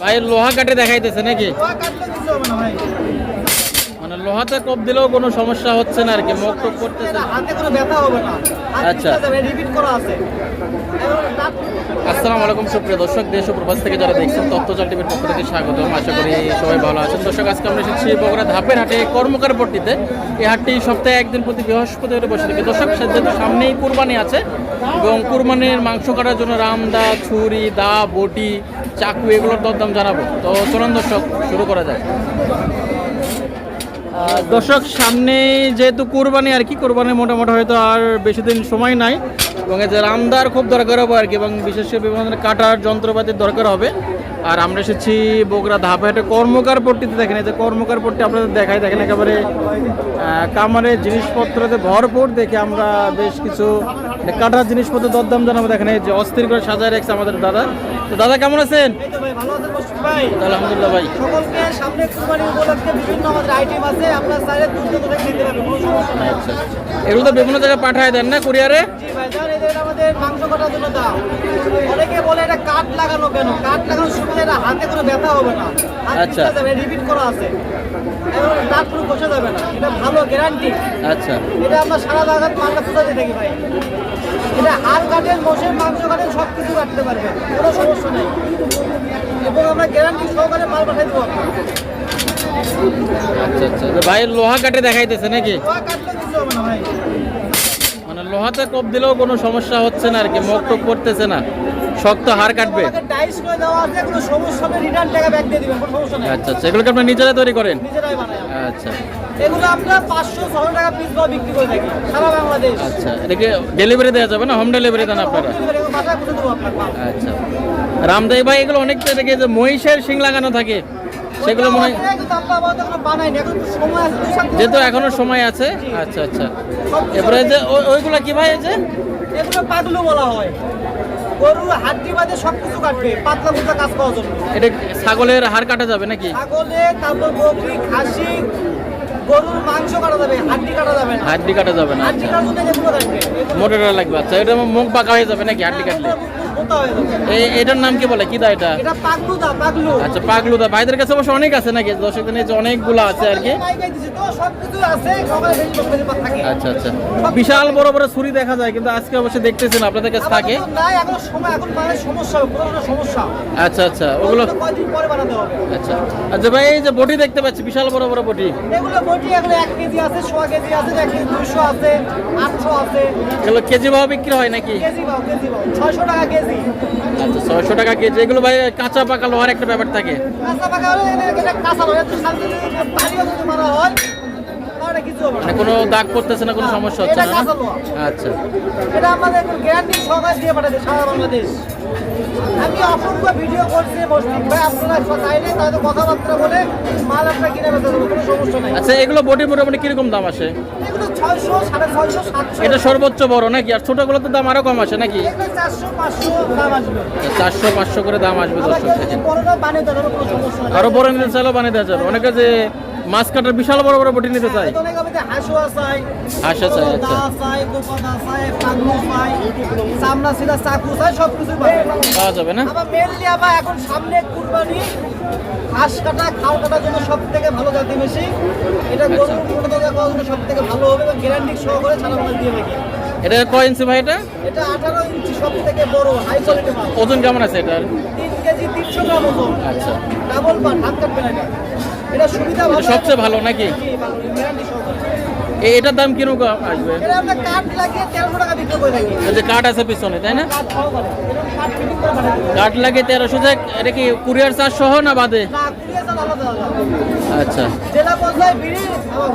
ভাই লোহা কাটে দেখাইতেছে নাকি মানে লোহাতে কোপ দিলেও কোনো সমস্যা হচ্ছে না আর কি মুখ টুক করতেছে হাতে কোনো ব্যথা হবে না। আচ্ছা। রিপিট করা আছে। আসসালামু আলাইকুম সুপ্রিয় দর্শক দেশ ও প্রবাস থেকে যারা দেখছেন তথ্যজাল টিভির পক্ষ থেকে স্বাগতম। আশা করি সবাই ভালো আছেন। দর্শক আজকে আমরা এসেছি বগুড়া ধাপের হাটে কর্মকার পট্টিতে এই হাটটি সপ্তাহে একদিন প্রতি বৃহস্পতিবার বসে থাকে। দর্শক যেহেতু সামনেই কুরবানি আছে এবং কুরবানির মাংস কাটার জন্য রামদা ছুরি দা বটি চাকু এগুলোর দরদাম জানাব। তো চলুন দর্শক শুরু করা যায় দর্শক, সামনে যেহেতু কোরবানি আর কি, কোরবানি মোটামুটি হয়তো আর বেশি দিন সময় নাই। এবং এতে রামদার খুব দরকার হবে আর কি, এবং বিশেষ করে বিভিন্ন ধরনের কাটার যন্ত্রপাতির দরকার হবে। আর আমরা এসেছি বগুড়া ধাপেহাটে। কর্মকার পট্টিতে দেখেন এই যে কর্মকার পট্টি আপনাদের দেখাই দেখেন একেবারে কামারের জিনিসপত্রতে ভরপুর। দেখে আমরা বেশ কিছু কাটার জিনিসপত্র দরদাম জানাব। দেখেন এই যে অস্থির করে সাজায় রাখছে আমাদের দাদা। তো দাদা কেমন আছেন? আলহামদুলিল্লাহ ভাই। আচ্ছা। এগুলো তো বিভিন্ন জায়গায় পাঠায় দেন না কুরিয়ারে? এদের আমাদের মাংস কাটার জন্য দাম অনেকে বলে এটা লাগানো কেন? লাগানোর এটা হাতে কোনো ব্যথা হবে না। আচ্ছা। রিপিট করা আছে। দাঁত বসে যাবে না। এটা ভালো গ্যারান্টি আচ্ছা। এটা আমরা সারা জায়গায় মালটা থাকি ভাই। এটা হাড় কাটেন মোষের মাংস কাটেন সব কিছু কাটতে পারবে কোনো সমস্যা নেই। এবং আমরা গ্যারান্টি সহকারে মাল পাঠাই দেবো আচ্ছা আচ্ছা। ভাই লোহা কাটে দেখাইতেছে নাকি? লোহা কাটলে কিছু হবে না ভাই। লোহাতে কোপ দিলেও কোনো সমস্যা হচ্ছে না আর কি মুখ টুক করতেছে না। শক্ত হাড় কাটবে। আচ্ছা আচ্ছা এগুলোকে আপনার নিজেরা তৈরি করেন। আচ্ছা। এগুলো আমরা পাঁচশো ছশো টাকা পিস বা বিক্রি করে থাকি সারা বাংলাদেশ। আচ্ছা এটাকে ডেলিভারি দেওয়া যাবে না? হোম ডেলিভারি দেন আপনারা? আপনার। আচ্ছা। রামদেব ভাই এগুলো অনেকটা দেখে যে মহিষের শিং লাগানো থাকে। সেগুলো মনে আছে যেহেতু এখনও সময় আছে আচ্ছা আচ্ছা। এরপরে যে ওই- ওইগুলো কি ভাই যে? এগুলো পাগলু বলা হয়। গরুর হাড্ডি বাদে সব কিছু কাটবে পাতলা পুতলা কাজ করার জন্য। এটা ছাগলের হাড় কাটা যাবে নাকি? ছাগলে তারপর বকরি খাসি গরুর মাংস কাটা যাবে হাড্ডি কাটা যাবে না। হাড্ডি কাটা যাবে না আচ্ছা। মোটরটা লাগবে আচ্ছা। এটা মুখ পাকা হয়ে যাবে নাকি হাড্ডি কাটলে? মোটা যাবে এটার নাম কি বলে? কি দা এটা? আচ্ছা পাগলুদা। ভাইদের কাছে অবশ্য অনেক আছে নাকি? দর্শক দিনে অনেকগুলো আছে আর কি। আচ্ছা আচ্ছা। বিশাল বড় বড় ছুরি দেখা যায় কিন্তু আজকে অবশ্যই দেখতেছেন আপনাদের কাছে থাকে। মানে আচ্ছা আচ্ছা ওগুলো আচ্ছা আচ্ছা ভাই এই যে বটি দেখতে পাচ্ছি বিশাল বড় বড় বটি। এগুলো বটি এগুলো এক কেজি আছে সোয়া কেজি আছে এক কেজি দুশো আছে আটশো আছে। এগুলো কেজি ভাবে বিক্রি হয় নাকি? কেজি কেজি ছয়শো টাকা কেজি। আচ্ছা ছয়শো টাকা কেজি। এগুলো ভাই কাঁচা পাকা লোহার একটা ব্যাপার থাকে। মানে কোনো দাগ পড়তেছে না কোনো সমস্যা হচ্ছে না আচ্ছা। এটা আমাদের গ্যারান্টি সহকারে দিয়ে পাঠাতে সারা বাংলাদেশ। আমি অসংখ্য ভিডিও করছি মুসলিম ভাই আপনারা চাইলে তাদের কথাবার্তা বলে মাল আপনার কিনে বেচা দেবো কোনো সমস্যা নাই। আচ্ছা এগুলো বটি মোটামুটি কীরকম দাম আসে? এগুলো এটা সর্বোচ্চ বড় নাকি? আর ছোটগুলোতে দাম আরও কম আসে নাকি? চারশো পাঁচশো করে দাম আসবে দর্শক থেকে আরও বড় নিতে চাইলেও বানিয়ে দেওয়া যাবে। অনেকে যে মাছ কাটার বিশাল বড় বড় বটি নিতে চাই হাঁসও চাই, আচ্ছা। পাওয়া যাবে না? মেনলি আবার এখন সামনে কুরবানি হাঁস কাটা খাও কাটার জন্য সব থেকে ভালো জাতি বেশি এটা গরুর মোটা তাজা করার জন্য সব থেকে ভালো হবে এবং গ্যারান্টি সহকারে ছাড়া মাল দিয়ে থাকি এটা কয় ইঞ্চি ভাই এটা? এটা আঠারো ইঞ্চি সব থেকে বড় হাই কোয়ালিটি মাল ওজন কেমন আছে এটার? তিন কেজি তিনশো গ্রাম ওজন। আচ্ছা। ডাবল পান হাত কাটবে না। এটা এটা সুবিধা ভালো সবচেয়ে ভালো নাকি? এটার দাম কীরকম আসবে? এটা আমরা কাঠ লাগিয়ে তেরোশো টাকা বিক্রি করে থাকি। এই যে কাঠ আছে পিছনে তাই না? কাঠ হবে। কাঠ লাগে তেরোশো যে এটা কি কুরিয়ার চার্জ সহ না বাদে? না আচ্ছা। জেলা পর্যায়ে বিড়ি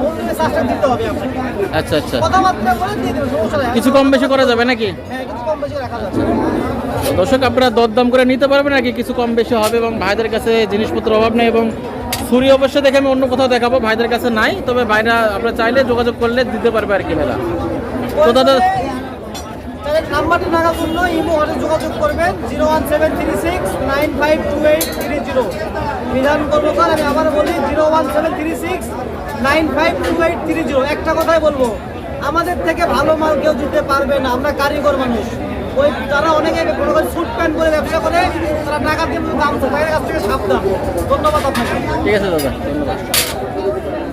হোম চার্জটা দিতে হবে আপনাকে। আচ্ছা আচ্ছা। কথাবার্তা বলে দিয়ে দেবেন সমস্যা নেই। কিছু কম বেশি করা যাবে নাকি? হ্যাঁ কিছু কম বেশি রাখা যাচ্ছে দর্শক আপনারা দরদাম করে নিতে পারবেন নাকি? কিছু কম বেশি হবে এবং ভাইদের কাছে জিনিসপত্র অভাব নেই এবং ছুরি অবশ্যই দেখে আমি অন্য কোথাও দেখাবো ভাইদের কাছে নাই। তবে ভাইরা আপনারা চাইলে যোগাযোগ করলে দিতে পারবে আর কি মেলা। তো দাদা নাম্বারটি নাগার জন্য ইমো হাটে যোগাযোগ করবেন zero one seven three six nine five two eight three zero. Bidhan sir, আমি আবার বলি, zero one seven three six nine five two eight three zero. একটা কথাই বলব, আমাদের থেকে ভালো মাল কেউ দিতে পারবে না, আমরা কারিগর মানুষ। ওই তারা অনেকে কোনো করে স্যুট প্যান্ট করে ব্যবসা করে, তারা টাকা দিয়ে দাম তাদের কাছ থেকে সাবধান। ধন্যবাদ আপনাকে। ঠিক আছে দাদা, ধন্যবাদ।